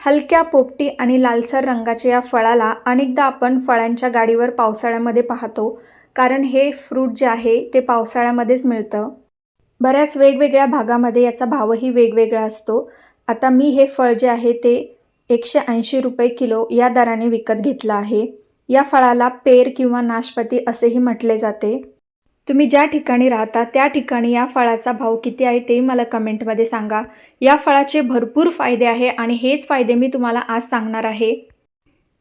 हलक्या पोपटी आणि लालसर रंगाच्या या फळाला अनेकदा आपण फळांच्या गाडीवर पावसाळ्यामध्ये पाहतो कारण हे फ्रूट जे आहे ते पावसाळ्यामध्येच मिळतं. बऱ्याच वेगवेगळ्या भागामध्ये याचा भावही वेगवेगळा असतो. आता मी हे फळ जे आहे ते एकशे ऐंशी रुपये किलो या दराने विकत घेतलं आहे. या फळाला पेर किंवा नाशपती असेही म्हटले जाते. तुम्ही ज्या ठिकाणी राहता त्या ठिकाणी या फळाचा भाव किती आहे ते मला कमेंटमध्ये सांगा. या फळाचे भरपूर फायदे आहे आणि हेच फायदे मी तुम्हाला आज सांगणार आहे.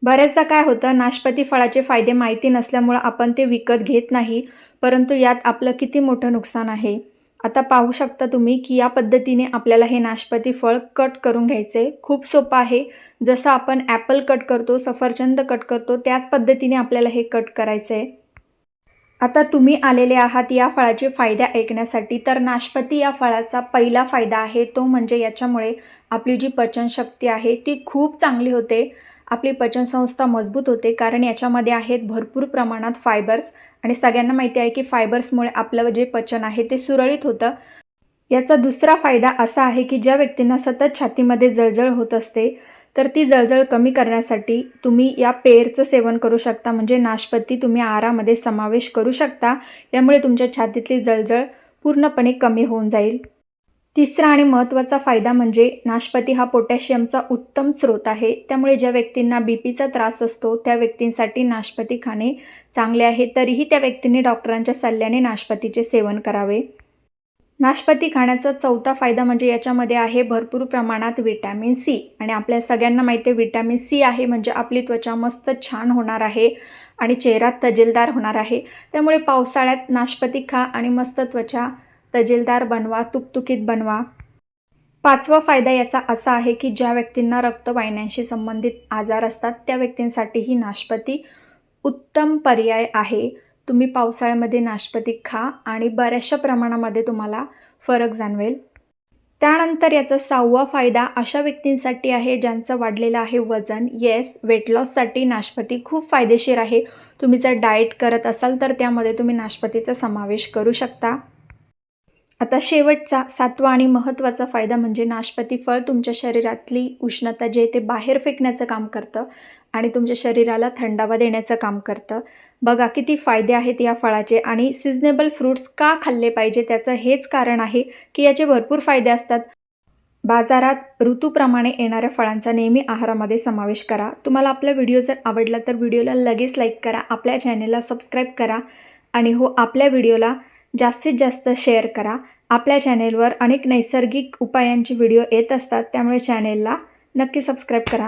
बऱ्याचदा काय होतं नाशपती फळाचे फायदे माहिती नसल्यामुळं आपण ते विकत घेत नाही परंतु यात आपलं किती मोठं नुकसान आहे. आता पाहू शकता तुम्ही की या पद्धतीने आपल्याला हे नाशपती फळ कट करून घ्यायचे. खूप सोपं आहे. जसं आपण ॲपल कट करतो सफरचंद कट करतो त्याच पद्धतीने आपल्याला हे कट करायचं आहे आता तुम्ही आलेले आहात या फळाचे फायदे ऐकण्यासाठी. तर नाशपती या फळाचा पहिला फायदा आहे तो म्हणजे याच्यामुळे आपली जी पचनशक्ती आहे ती खूप चांगली होते. आपली पचनसंस्था मजबूत होते कारण याच्यामध्ये आहेत भरपूर प्रमाणात फायबर्स आणि सगळ्यांना माहिती आहे की फायबर्समुळे आपलं जे पचन आहे ते सुरळीत होतं. याचा दुसरा फायदा असा आहे की ज्या व्यक्तींना सतत छातीमध्ये जळजळ होत असते तर ती जळजळ कमी करण्यासाठी तुम्ही या पेरचं सेवन करू शकता. म्हणजे नाशपती तुम्ही आहारामध्ये समावेश करू शकता. यामुळे तुमच्या छातीतली जळजळ पूर्णपणे कमी होऊन जाईल. तिसरा आणि महत्त्वाचा फायदा म्हणजे नाशपती हा पोटॅशियमचा उत्तम स्रोत आहे. त्यामुळे ज्या व्यक्तींना बी पीचा त्रास असतो त्या व्यक्तींसाठी नाशपती खाणे चांगले आहे. तरीही त्या व्यक्तींनी डॉक्टरांच्या सल्ल्याने नाशपतीचे सेवन करावे. नाशपाती खाण्याचा चौथा फायदा म्हणजे याच्यामध्ये आहे भरपूर प्रमाणात विटॅमिन सी. आणि आपल्या सगळ्यांना माहिती आहे विटॅमिन सी आहे म्हणजे आपली त्वचा मस्त छान होणार आहे आणि चेहरा तजेलदार होणार आहे. त्यामुळे पावसाळ्यात नाशपाती खा आणि मस्त त्वचा तजेलदार बनवा तुकतुकीत बनवा. पाचवा फायदा याचा असा आहे की ज्या व्यक्तींना रक्तवाहिन्यांशी संबंधित आजार असतात त्या व्यक्तींसाठी ही नाशपाती उत्तम पर्याय आहे. तुम्ही पावसाळ्यामध्ये नाशपती खा आणि बऱ्याचशा प्रमाणामध्ये तुम्हाला फरक जाणवेल. त्यानंतर याचा सहावा फायदा अशा व्यक्तींसाठी आहे ज्यांचं वाढलेलं आहे वजन. येस वेट लॉससाठी नाशपती खूप फायदेशीर आहे. तुम्ही जर डाएट करत असाल तर त्यामध्ये तुम्ही नाशपतीचा समावेश करू शकता. आता शेवटचा सातवा आणि महत्त्वाचा फायदा म्हणजे नाशपती फळ तुमच्या शरीरातली उष्णता जे ते बाहेर फेकण्याचं काम करतं आणि तुमच्या शरीराला थंडावा देण्याचं काम करतं. बघा किती फायदे आहेत या फळाचे आणि सिजनेबल फ्रूट्स का खाल्ले पाहिजे त्याचं हेच कारण आहे की याचे भरपूर फायदे असतात. बाजारात ऋतूप्रमाणे येणाऱ्या फळांचा नेहमी आहारामध्ये समावेश करा. तुम्हाला आपला व्हिडिओ जर आवडला तर व्हिडिओला लगेच लाईक करा. आपल्या चॅनेलला सबस्क्राईब करा. आणि हो आपल्या व्हिडिओला जास्तीत जास्त शेअर करा. आपल्या चॅनेलवर अनेक नैसर्गिक उपायांचे व्हिडिओ येत असतात त्यामुळे चॅनेलला नक्की सबस्क्राईब करा.